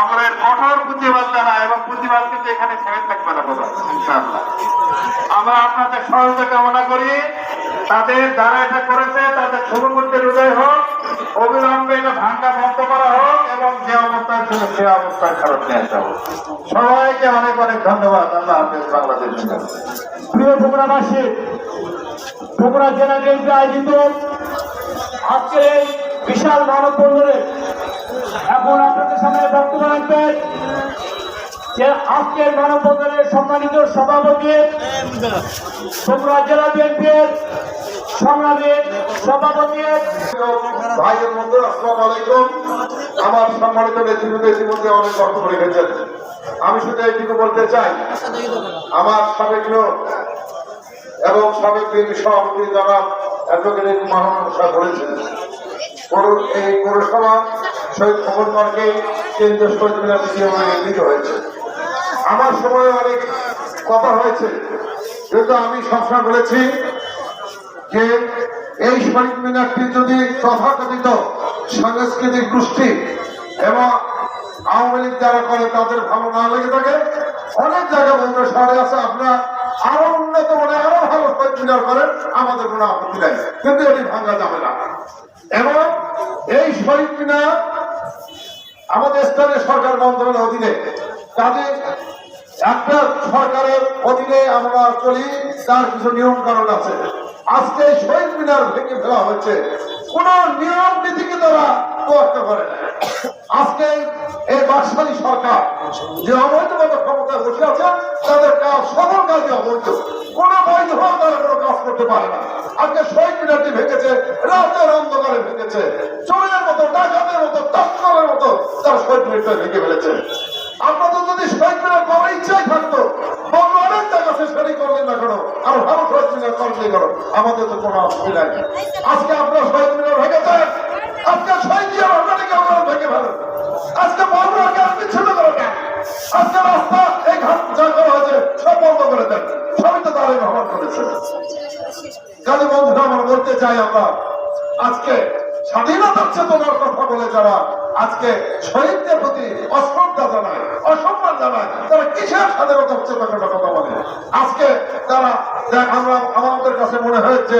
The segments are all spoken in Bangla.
আমরা কঠোর প্রতিবাদ জানাই এবং প্রতিবাদ কিন্তু এখানে ছেড়ে থাকবে না ইনশাআল্লাহ। আমরা আপনাদের সহযোগিতা কামনা করি। তাদের যারা এটা করেছে, তাদের শুভমূর্তির হৃদয় হোক, অবিলম্বে এটা ভাঙ্গা বন্ধ করা হোক এবং যে অবস্থায় ছিল সে অবস্থায় ফেরত নিয়ে হোক। সবাইকে অনেক অনেক ধন্যবাদ। আল্লাহ হাফেজ বাংলাদেশ প্রিয় বগুড়াবাসী বগুড়া জেলা আয়োজিত আজকের এই বিশাল মানববন্ধনে এখন আপনাদের সামনে বক্তব্য রাখবেন যে আজকের সম্মানিত সভাপতি বগুড়া জেলা বিএনপির আমি শুধু এইটুকু বলতে চাই, আমার সাবেক এবং সাবেক সভাপতি জনাব অ্যাডভোকেট মহানসা বলেছেন এই পৌরসভা শহীদ খবর পার্কে কেন্দ্রীয় শহীদ মিনার নির্মিত হয়েছে। আমার সময় অনেক কথা হয়েছে কিন্তু আমি সবসময় বলেছি যে এই শহীদ মিনারটি যদি তথাকথিত সাংস্কৃতিক গোষ্ঠী এবং আওয়ামী লীগ যারা করে, তাদের ভালো না লেগে থাকে। অনেক জায়গা বন্ধ শহরে আছে, আপনারা আরও উন্নত মানে আরও ভালো মিনার করেন, আমাদের কোনো আপত্তি নাই। কিন্তু এটি ভাঙা যাবে না। এবং এই শহীদ মিনার সরকার মন্ত্রণালয়ের অধীনে। কাজে একটা সরকারের অধীনে আমরা চলি, তার কিছু নিয়ম কারণ আছে। আজকে শহীদ মিনার ভেঙে ফেলা হচ্ছে কোন নিয়ম নীতিকে তারা তোয়াক্কা করে আজকে এই বাকশালী সরকার যে অবৈধভাবে ক্ষমতায় বসে আছে, তাদের কাজ সকল কাজে অবৈধ। করতে পারে না। আজকে শহীদ মিনারটি ভেঙেছে, রাতের অন্ধকারে ভেঙেছে, চোরের মতো, ডাকাতের মতো তস্করের মতো তারা শহীদ মিনারটা ভেঙে ফেলেছে। আপনাদের যদি শহীদ মিনার করার ইচ্ছাই থাকতো বড় অনেক জায়গা আছে সেটাই করলেন না কেন? আর ভালো শহীদ মিনার করলেই করো আমাদের তো কোনো অসুবিধা নেই। আজকে আপনারা শহীদ মিনার ভেঙেছেন, আজকে শহীদ চাই আমরা। আজকে স্বাধীনতার চেতনার কথা বলে যারা আজকে শহীদদের প্রতি অশ্রদ্ধা জানায়, অসম্মান জানায়, তারা কিসের স্বাধীনতার চেতনার কথা বলে? আজকে তারা, দেখ, আমরা, আমাদের কাছে মনে হয়েছে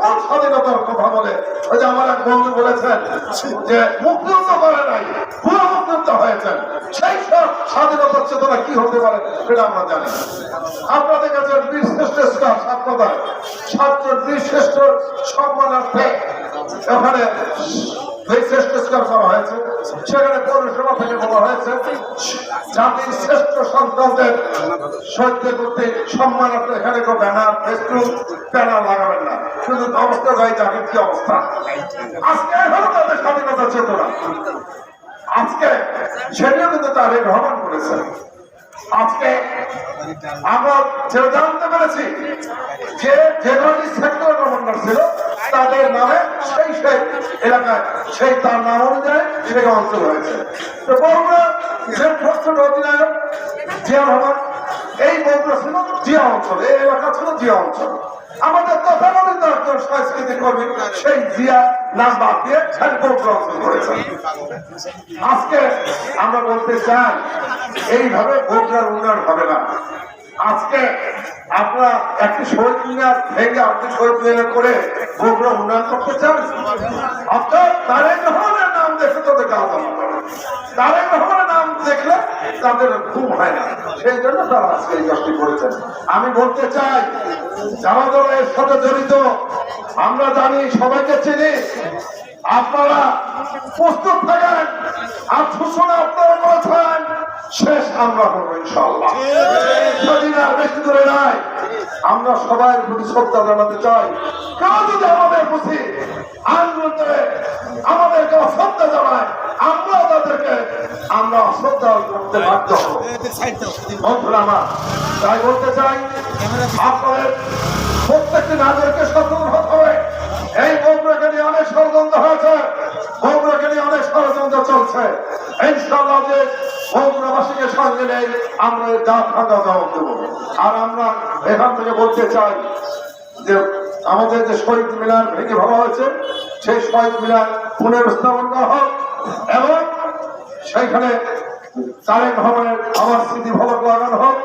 কোন স্বাধীনতার কথা বলে? ওই যে আমার এক বন্ধু বলেছেন যে মুক্তিযুদ্ধ করে নাই, পুরো মুক্তিযুদ্ধ হয়েছেন সেই সব স্বাধীনতার চেতনা কি হতে পারে সেটা আমরা জানি। আপনাদের কাছে ছাত্র সম্মানার্থে এখানে অবস্থা কি অবস্থা? স্বাধীনতা চেতনা। আজকে সেটিও কিন্তু তারে গ্রহণ করেছে। আজকে আমরা যেটা জানতে পেরেছি, যে যে কটি সেক্টর কমান্ডার ছিল তাদের নামে সেই সেই এলাকায়, সেই তার নাম অনুযায়ী সেই অঞ্চল হয়েছে। তো বগুড়া যে প্রশ্ন অধিনায়ক, জিয়া রহমান এই বগুড়া ছিল জিয়া অঞ্চল, এই এলাকা ছিল জিয়া অঞ্চল। আমাদের তথাকথিত একজন সাংস্কৃতিক কর্মী। সেই জিয়া নাম বাদ দিয়ে করেছেন আজকে আমরা বলতে চাই, এইভাবে বগুড়ার উন্নয়ন হবে না। আজকে আপনারা একটি শহীদ মিনার ভেঙে আপনি শহীদ মিনার করে বগুড়া উন্নয়ন করতে চান? অর্থাৎ তারেক রহমানের তাদের রহমানের নাম দেখলে তাদের ঘুম হয় না সেই জন্য তারা আজকে এই কাজটি করেছেন আমি বলতে চাই যারা যারা এর সাথে জড়িত আমরা জানি সবাইকে চিনি আপনারা প্রস্তুত থাকেন আর ঘোষণা আপনারা করেছেন শেষ আমরা করব ইনশাল্লাহ বেশি নাই আমরা সবাই প্রতি শ্রদ্ধা জানাতে চাই। কেউ যদি আমাদের প্রতি আন্দোলন আমাদেরকে আমরা অশ্রদ্ধা করতে বাধ্য বন্ধুরা আমার, তাই বলতে চাই, আপনাদের প্রত্যেকটি নাগরিককে সচেতন হতে হবে। এই বগুড়াকে নিয়ে অনেক ষড়যন্ত্র হয়েছে বগুড়াকে নিয়ে অনেক ষড়যন্ত্র চলছে। এই যে বগুড়াবাসীকে সঙ্গে নেই আমরা দাঁত ভাঙা জবাব দেবো আর আমরা এখান থেকে বলতে চাই যে আমাদের যে শহীদ মিনার ভেঙে ভাবা হয়েছে, সেই শহীদ মিনার পুনর্স্থাপন করা হোক এবং সেইখানে তারেক ভবনের আমার স্মৃতি ভবন লাগানো হোক।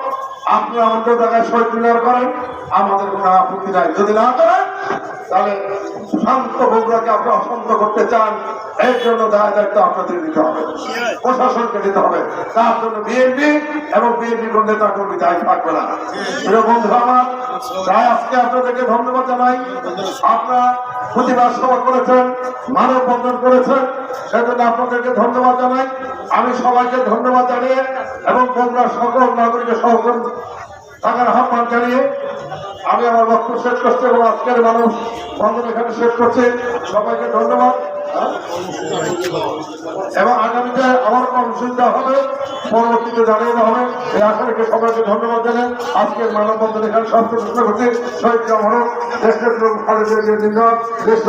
আপনি আমাদের জায়গায় শহীদ মিনার করেন। আমাদের কোনো আপত্তি নাই। যদি না করেন, তাহলে শান্ত বগুড়াকে আপনি অশান্ত করতে চান, এর জন্য দায় দায়িত্ব আপনাদের দিতে হবে। প্রশাসনকে দিতে হবে। তার জন্য বিএনপি এবং বিএনপি কোন নেতা কর্মী দায় থাকবে না। বন্ধু আমার, তাই আজকে আপনাদেরকে ধন্যবাদ জানাই। আপনারা প্রতিবাদ সভা করেছেন মানববন্ধন করেছেন, সেজন্য আপনাদেরকে ধন্যবাদ জানাই। আমি সবাইকে ধন্যবাদ জানিয়ে এবং বগুড়ার সকল নাগরিকের সহকর্মী থাকার আহ্বান জানিয়ে আমি আমার বক্তব্য শেষ করছি এবং আজকের মানুষ বন্ধন এখানে শেষ করছে। সবাইকে ধন্যবাদ। এবং আগামীতে আমার কর্মসূচিটা হবে, পরবর্তীতে জানিয়ে দেওয়া হবে। এই আশা রেখে সবাইকে ধন্যবাদ জানাই। আজকের মানববন্ধন এখানে সমাপ্ত ঘোষণা করছি শহীদ জামরক দেশের লোক খালেদের দেশ